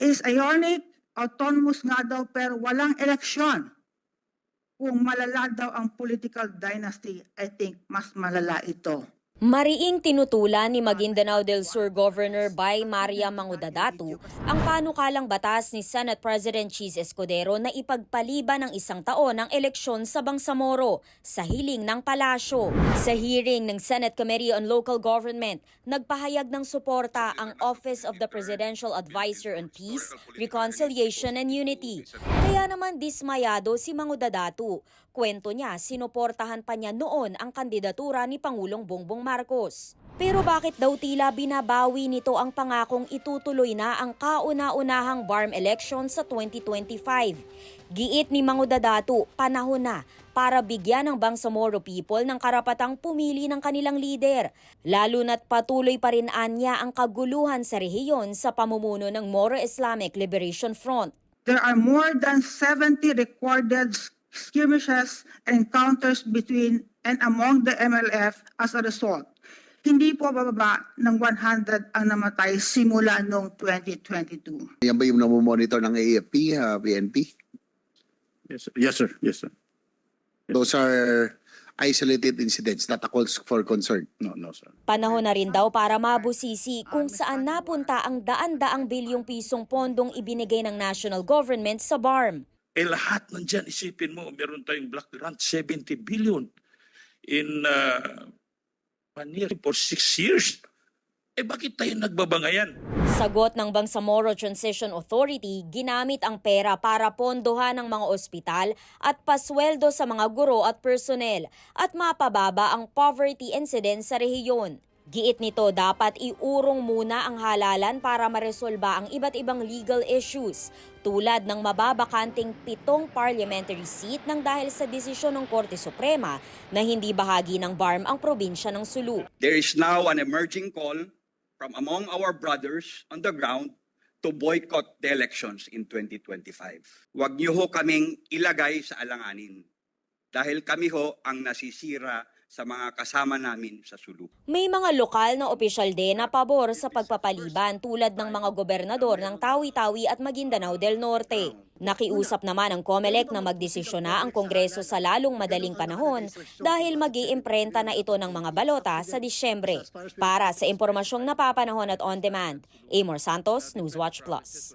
is ionic, autonomous nga daw pero walang eleksyon. Kung malala daw ang political dynasty, I think mas malala ito. Mariing tinutulan ni Maguindanao del Sur Governor Bay Maria Mangudadatu ang panukalang batas ni Senate President Cheese Escudero na ipagpaliban ng isang taon ang eleksyon sa Bangsamoro sa hiling ng palasyo. Sa hearing ng Senate Committee on Local Government, nagpahayag ng suporta ang Office of the Presidential Advisor on Peace, Reconciliation and Unity. Kaya naman dismayado si Mangudadatu. Kwento niya, sinuportahan pa niya noon ang kandidatura ni Pangulong Bongbong Marcos. Pero bakit daw tila binabawi nito ang pangakong itutuloy na ang kauna-unahang BARM election sa 2025? Giit ni Mangudadatu, panahon na para bigyan ng Bangsamoro people ng karapatang pumili ng kanilang lider. Lalo na't patuloy pa rin anya ang kaguluhan sa rehiyon sa pamumuno ng Moro Islamic Liberation Front. There are more than 70 recorded skirmishes and encounters between and among the MLF as a result. Hindi po bababa ng 100 ang namatay simula noong 2022. Yan ba yung namomonitor ng AFP, uh, PNP? Yes, sir. Yes, sir. Yes, sir. Those are isolated incidents, not a cause for concern. No, no, sir. Panahon na rin daw para mabusisi kung saan napunta ang daan-daang bilyong pisong pondong ibinigay ng national government sa BARM. Eh lahat nandyan, isipin mo, meron tayong black grant, 70 billion in uh, one year for six years. Eh bakit tayo nagbabangayan? Sagot ng Bangsamoro Transition Authority, ginamit ang pera para pondohan ng mga ospital at pasweldo sa mga guro at personnel at mapababa ang poverty incidence sa rehiyon. Giit nito dapat iurong muna ang halalan para maresolba ang iba't ibang legal issues tulad ng mababakanting pitong parliamentary seat nang dahil sa desisyon ng Korte Suprema na hindi bahagi ng BARM ang probinsya ng Sulu. there is now an emerging call from among our brothers on the ground to boycott the elections in 2025. Huwag niyo ho kaming ilagay sa alanganin dahil kami ho ang nasisira sa mga kasama namin sa Sulu. May mga lokal na opisyal din na pabor sa pagpapaliban tulad ng mga gobernador ng Tawi-Tawi at Maguindanao del Norte. Nakiusap naman ang COMELEC na magdesisyon na ang Kongreso sa lalong madaling panahon dahil mag iimprenta na ito ng mga balota sa Disyembre. Para sa impormasyong napapanahon at on-demand, Amor Santos, Newswatch Plus.